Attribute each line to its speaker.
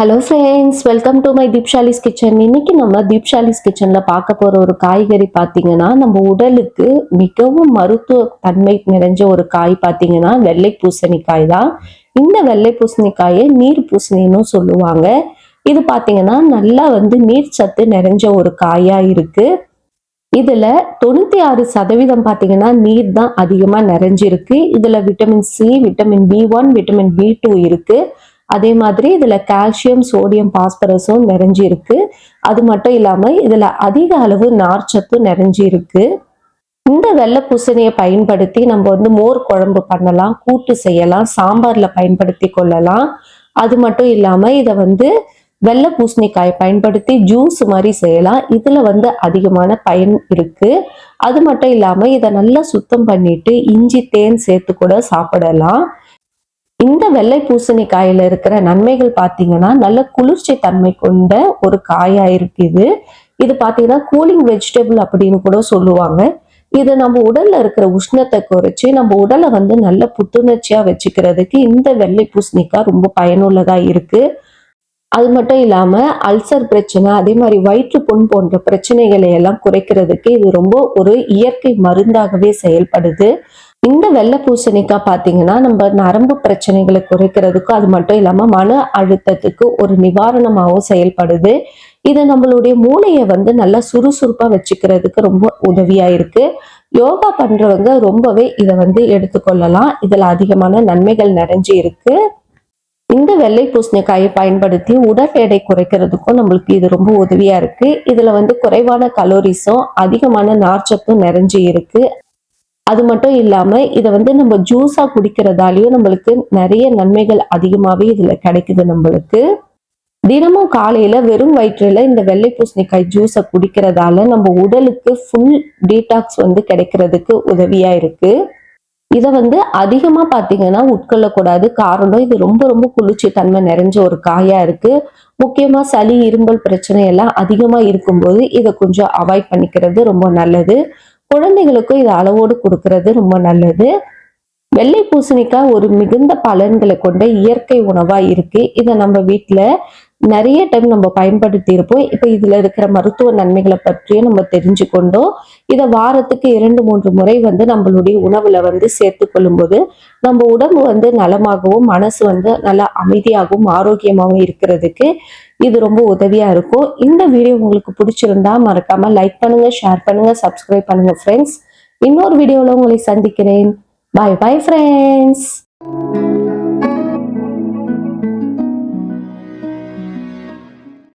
Speaker 1: Hello friends welcome to my Deepshali's kitchen இன்னைக்கு நம்ம தீப்ஷாலிஸ் கிச்சனில் பார்க்க போகிற ஒரு காய்கறி பார்த்தீங்கன்னா நம்ம உடலுக்கு மிகவும் மருத்துவ தன்மை நிறைஞ்ச ஒரு காய் பார்த்தீங்கன்னா வெள்ளை பூசணிக்காய் தான். இந்த வெள்ளை பூசணிக்காயை நீர் பூசணின்னு சொல்லுவாங்க. இது பார்த்தீங்கன்னா நல்லா வந்து நீர் சத்து நிறைஞ்ச ஒரு காயாக இருக்கு. இதுல தொண்ணூத்தி ஆறு சதவீதம் பார்த்தீங்கன்னா நீர் தான் அதிகமாக நிறைஞ்சிருக்கு. இதுல vitamin C vitamin B one vitamin B two இருக்கு. அதே மாதிரி இதில் கால்சியம் சோடியம் பாஸ்பரஸும் நிறைஞ்சி இருக்கு அது மட்டும் இல்லாமல் இதில் அதிக அளவு நார்ச்சத்து நிறைஞ்சு இருக்கு இந்த வெள்ளை பூசணியை பயன்படுத்தி நம்ம வந்து மோர் குழம்பு பண்ணலாம் கூட்டு செய்யலாம் சாம்பாரில் பயன்படுத்தி கொள்ளலாம். அது மட்டும் இல்லாமல் இதை வந்து வெள்ளை பூசணிக்காயை பயன்படுத்தி ஜூஸ் மாதிரி செய்யலாம். இதில் வந்து அதிகமான பயன் இருக்கு. அது மட்டும் இல்லாமல் இதை நல்லா சுத்தம் பண்ணிட்டு இஞ்சி தேன் சேர்த்து கூட சாப்பிடலாம். இந்த வெள்ளை பூசணிக்காயில இருக்கிற நன்மைகள் பார்த்தீங்கன்னா நல்ல குளிர்ச்சி தன்மை கொண்ட ஒரு காயா இருக்கு இது இது பார்த்தீங்கன்னா கூலிங் வெஜிடபிள் அப்படின்னு கூட சொல்லுவாங்க. இது நம்ம உடல்ல இருக்கிற உஷ்ணத்தை குறைச்சி நம்ம உடலை வந்து நல்ல புத்துணர்ச்சியா வச்சுக்கிறதுக்கு இந்த வெள்ளை பூசணிக்காய் ரொம்ப பயனுள்ளதா இருக்கு. அது மட்டும் இல்லாம அல்சர் பிரச்சனை அதே மாதிரி வயிற்று புண் போன்ற பிரச்சனைகளை எல்லாம் குறைக்கிறதுக்கு இது ரொம்ப ஒரு இயற்கை மருந்தாகவே செயல்படுது. இந்த வெள்ளை பூசணிக்காய் பார்த்தீங்கன்னா நம்ம நரம்பு பிரச்சனைகளை குறைக்கிறதுக்கும் அது மட்டும் இல்லாமல் மன அழுத்தத்துக்கு ஒரு நிவாரணமாகவும் செயல்படுது. இது நம்மளுடைய மூளையை வந்து நல்லா சுறுசுறுப்பாக வச்சுக்கிறதுக்கு ரொம்ப உதவியாக இருக்கு. யோகா பண்ணுறவங்க ரொம்பவே இதை வந்து எடுத்துக்கொள்ளலாம். இதில் அதிகமான நன்மைகள் நிறைஞ்சு இருக்கு. இந்த வெள்ளை பூசணிக்காயை பயன்படுத்தி உடல் எடை குறைக்கிறதுக்கும் நம்மளுக்கு இது ரொம்ப உதவியா இருக்கு. இதுல வந்து குறைவான கலோரிஸும் அதிகமான நார்ச்சத்தும் நிறைஞ்சு இருக்கு. அது மட்டும் இல்லாமல் இதை வந்து நம்ம ஜூஸாக குடிக்கிறதாலையும் நம்மளுக்கு நிறைய நன்மைகள் அதிகமாகவே இதில் கிடைக்குது நம்மளுக்கு. தினமும் காலையில வெறும் வயிற்றுல இந்த வெள்ளை பூசணிக்காய் ஜூஸை குடிக்கிறதால நம்ம உடலுக்கு ஃபுல் டீடாக்ஸ் வந்து கிடைக்கிறதுக்கு உதவியா இருக்கு. இதை வந்து அதிகமா பாத்தீங்கன்னா உட்கொள்ளக்கூடாது. காரணம் இது ரொம்ப ரொம்ப குளிர்ச்சி தன்மை நிறைஞ்ச ஒரு காயா இருக்கு. முக்கியமா சளி இரும்பல் பிரச்சனை எல்லாம் அதிகமா இருக்கும்போது இதை கொஞ்சம் அவாய்ட் பண்ணிக்கிறது ரொம்ப நல்லது. குழந்தைகளுக்கும் இது அளவோடு கொடுக்கறது ரொம்ப நல்லது. வெள்ளை பூசணிக்காய் ஒரு மிகுந்த பலன்களை கொண்ட இயற்கை உணவா இருக்கு. இதை நம்ம வீட்டுல நிறைய டைம் நம்ம பயன்படுத்தி இருப்போம் இப்போ இதுல இருக்கிற மருத்துவ நன்மைகளை பற்றியும் நம்ம தெரிஞ்சுக்கொண்டோம். இதை வாரத்துக்கு இரண்டு மூன்று முறை வந்து நம்மளுடைய உணவுல வந்து சேர்த்து கொள்ளும்போது நம்ம உடம்பு வந்து நலமாகவும் மனசு வந்து நல்லா அமைதியாகவும் ஆரோக்கியமாகவும் இருக்கிறதுக்கு இது ரொம்ப உதவியா இருக்கும். இந்த வீடியோ உங்களுக்கு பிடிச்சிருந்தா மறக்காம லைக் பண்ணுங்க ஷேர் பண்ணுங்க சப்ஸ்கிரைப் பண்ணுங்க ஃப்ரெண்ட்ஸ் இன்னொரு வீடியோவில் உங்களை சந்திக்கிறேன். பாய் பாய் ஃப்ரெண்ட்ஸ்